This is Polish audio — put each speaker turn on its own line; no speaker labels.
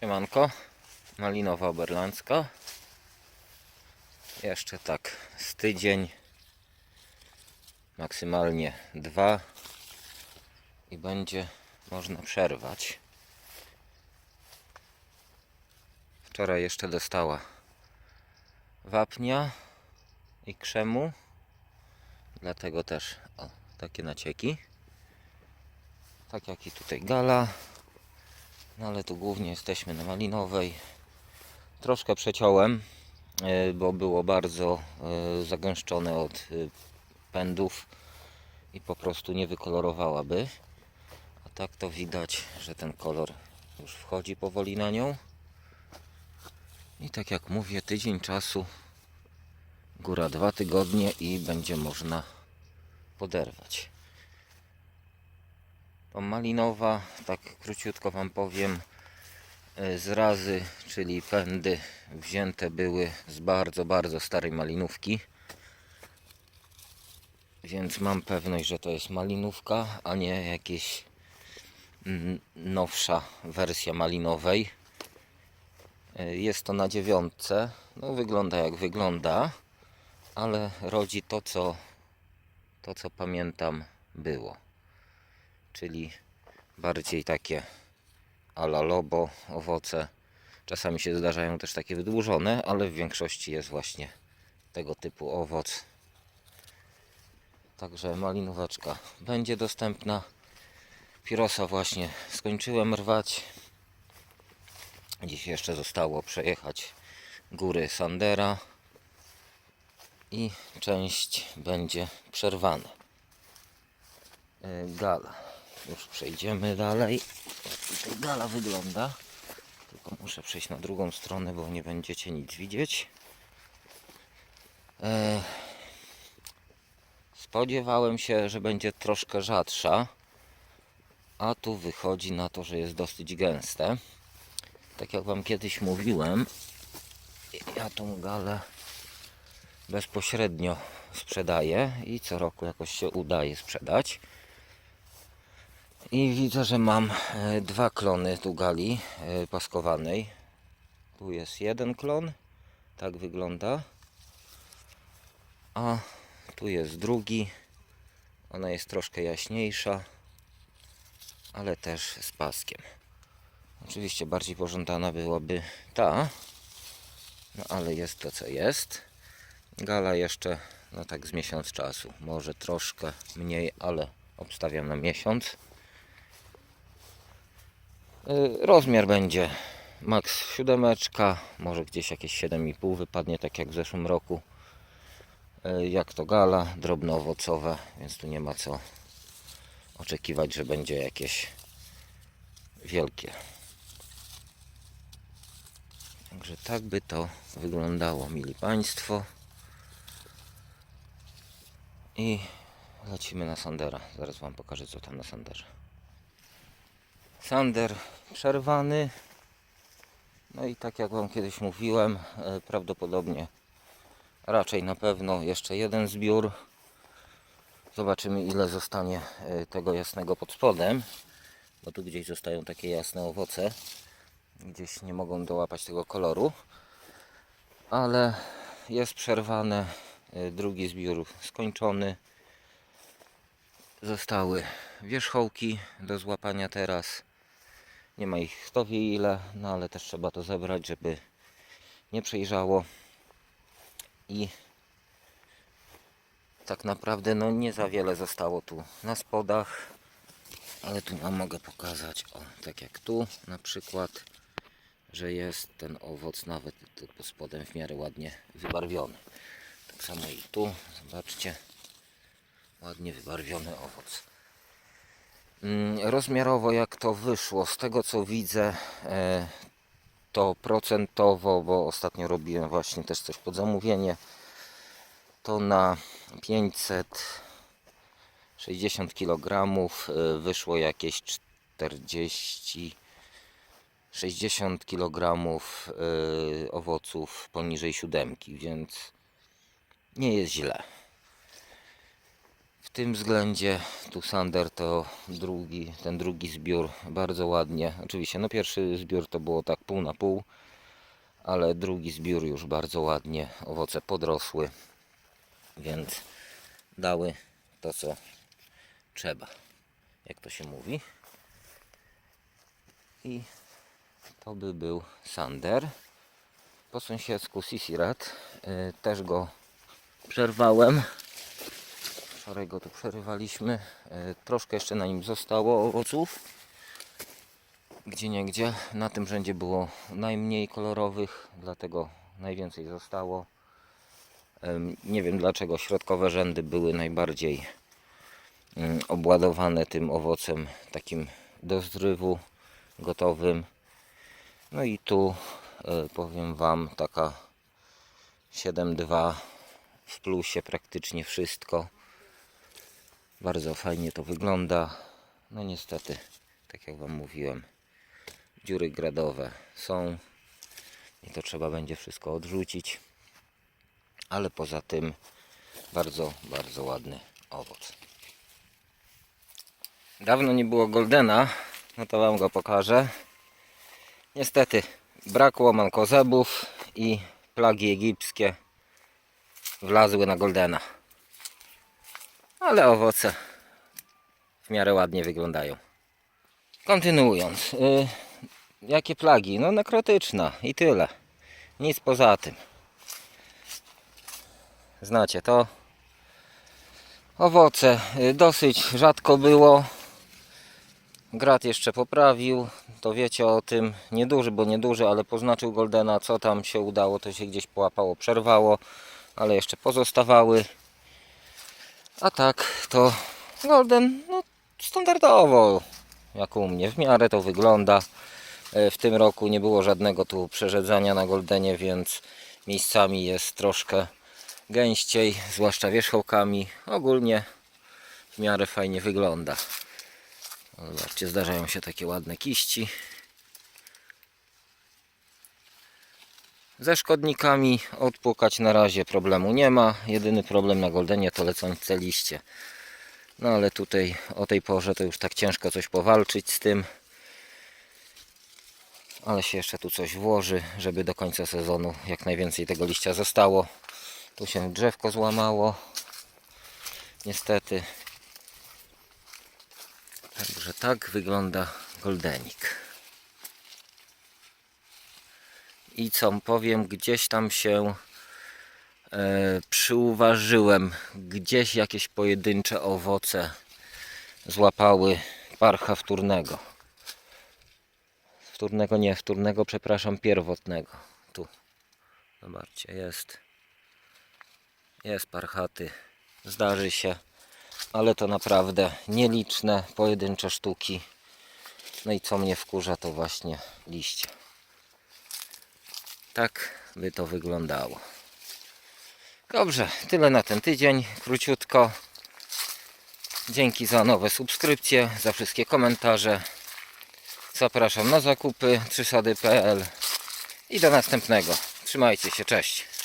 Siemanko, malinowa oberlańska. Jeszcze tak z tydzień, maksymalnie dwa i będzie można przerwać. Wczoraj jeszcze dostała wapnia i krzemu, dlatego też o, takie nacieki. Tak jak i tutaj gala. No ale tu głównie jesteśmy na malinowej. Troszkę przeciąłem, e, bo było bardzo e, zagęszczone od e, pędów i po prostu nie wykolorowałaby. A tak to widać, że ten kolor już wchodzi powoli na nią. I tak jak mówię, tydzień czasu, góra dwa tygodnie i będzie można poderwać. Malinowa, tak króciutko Wam powiem, e, z razy, czyli pędy wzięte były z bardzo, bardzo starej malinówki. Więc mam pewność, że to jest malinówka, a nie jakieś nowsza wersja malinowej. E, Jest to na dziewiątce. No, wygląda jak wygląda, ale rodzi to, co, to, co pamiętam było czyli bardziej takie ala lobo owoce. Czasami się zdarzają też takie wydłużone, ale w większości jest właśnie tego typu owoc. Także malinóweczka będzie dostępna. Pirosa właśnie skończyłem rwać. Dziś jeszcze zostało przejechać góry Sandera i część będzie przerwana. E, Gala. Już przejdziemy dalej. Jak gala wygląda. Tylko muszę przejść na drugą stronę, bo nie będziecie nic widzieć. E, Spodziewałem się, że będzie troszkę rzadsza, a tu wychodzi na to, że jest dosyć gęste. Tak jak Wam kiedyś mówiłem, ja tą galę bezpośrednio sprzedaję i co roku jakoś się udaje sprzedać. I widzę, że mam e, dwa klony tu gali e, paskowanej. Tu jest jeden klon, tak wygląda. A tu jest drugi. Ona jest troszkę jaśniejsza, ale też z paskiem. Oczywiście bardziej pożądana byłaby ta, no ale jest to co jest. Gala jeszcze, no tak z miesiąc czasu, może troszkę mniej, ale obstawiam na miesiąc. Y, Rozmiar będzie max siódemeczka, może gdzieś jakieś 7,5 wypadnie, tak jak w zeszłym roku. Y, Jak to gala, drobnoowocowe, więc tu nie ma co oczekiwać, że będzie jakieś wielkie. Także tak by to wyglądało, mili Państwo. I lecimy na Sandera. Zaraz Wam pokażę, co tam na Sanderze. Sander przerwany. No i tak jak Wam kiedyś mówiłem, e, prawdopodobnie raczej na pewno jeszcze jeden zbiór. Zobaczymy ile zostanie e, tego jasnego pod spodem. Bo tu gdzieś zostają takie jasne owoce. Gdzieś nie mogą dołapać tego koloru. Ale jest przerwane. Drugi zbiór skończony. Zostały wierzchołki do złapania teraz. Nie ma ich kto wie ile, no ale też trzeba to zebrać, żeby nie przejrzało. I tak naprawdę no nie za wiele zostało tu na spodach, ale tu Wam mogę pokazać, o tak jak tu na przykład, że jest ten owoc nawet tu pod spodem w miarę ładnie wybarwiony. Tak samo i tu, zobaczcie, ładnie wybarwiony owoc. Mm, Rozmiarowo jak to wyszło, z tego co widzę, e, to procentowo, bo ostatnio robiłem właśnie też coś pod zamówienie, to na 560 kg e, wyszło jakieś 40 60 kg owoców poniżej siódemki, więc nie jest źle. Tym względzie tu Sander to drugi, ten drugi zbiór bardzo ładnie. Oczywiście, no pierwszy zbiór to było tak pół na pół, ale drugi zbiór już bardzo ładnie. Owoce podrosły, więc dały to co trzeba, jak to się mówi. I to by był Sander. Po sąsiedzku Sisirat y, też go przerwałem. Wczoraj go tu przerywaliśmy. E, Troszkę jeszcze na nim zostało owoców. Gdzie nie gdzie. Na tym rzędzie było najmniej kolorowych, dlatego najwięcej zostało. Nie wiem dlaczego środkowe rzędy były najbardziej mm, obładowane tym owocem takim do zrywu gotowym. No i tu e, powiem Wam taka 7,2 w plusie praktycznie wszystko. Bardzo fajnie to wygląda. No niestety, tak jak Wam mówiłem, dziury gradowe są i to trzeba będzie wszystko odrzucić. Ale poza tym bardzo, bardzo ładny owoc. Dawno nie było Goldena, no to Wam go pokażę. Niestety brakło mankozebów i plagi egipskie wlazły na Goldena. Ale owoce w miarę ładnie wyglądają. Kontynuując. y, jakie plagi? No nekrotyczna i tyle. Nic poza tym. Znacie to. Owoce y, dosyć rzadko było. Grat jeszcze poprawił. To wiecie o tym. Nieduży, bo nieduży, ale poznaczył Goldena. Co tam się udało, to się gdzieś połapało, przerwało. Ale jeszcze pozostawały. A tak to Golden no, standardowo jak u mnie w miarę to wygląda. E, W tym roku nie było żadnego tu przerzedzania na Goldenie, więc miejscami jest troszkę gęściej, zwłaszcza wierzchołkami. Ogólnie w miarę fajnie wygląda. Zobaczcie, zdarzają się takie ładne kiści. Ze szkodnikami odpukać na razie problemu nie ma. Jedyny problem na Goldenie to lecące liście. No ale tutaj o tej porze to już tak ciężko coś powalczyć z tym. Ale się jeszcze tu coś włoży, żeby do końca sezonu jak najwięcej tego liścia zostało. Tu się drzewko złamało. Niestety. Także tak wygląda goldenik. I co powiem, gdzieś tam się e, przyuważyłem, gdzieś jakieś pojedyncze owoce złapały parcha wtórnego. Wtórnego nie, wtórnego, przepraszam, pierwotnego. Tu, zobaczcie, jest. Jest parchaty. Zdarzy się, ale to naprawdę nieliczne, pojedyncze sztuki. No i co mnie wkurza, to właśnie liście. Tak by to wyglądało. Dobrze, tyle na ten tydzień, króciutko. Dzięki za nowe subskrypcje, za wszystkie komentarze. Zapraszam na zakupy trzysady.pl i do następnego. Trzymajcie się, cześć.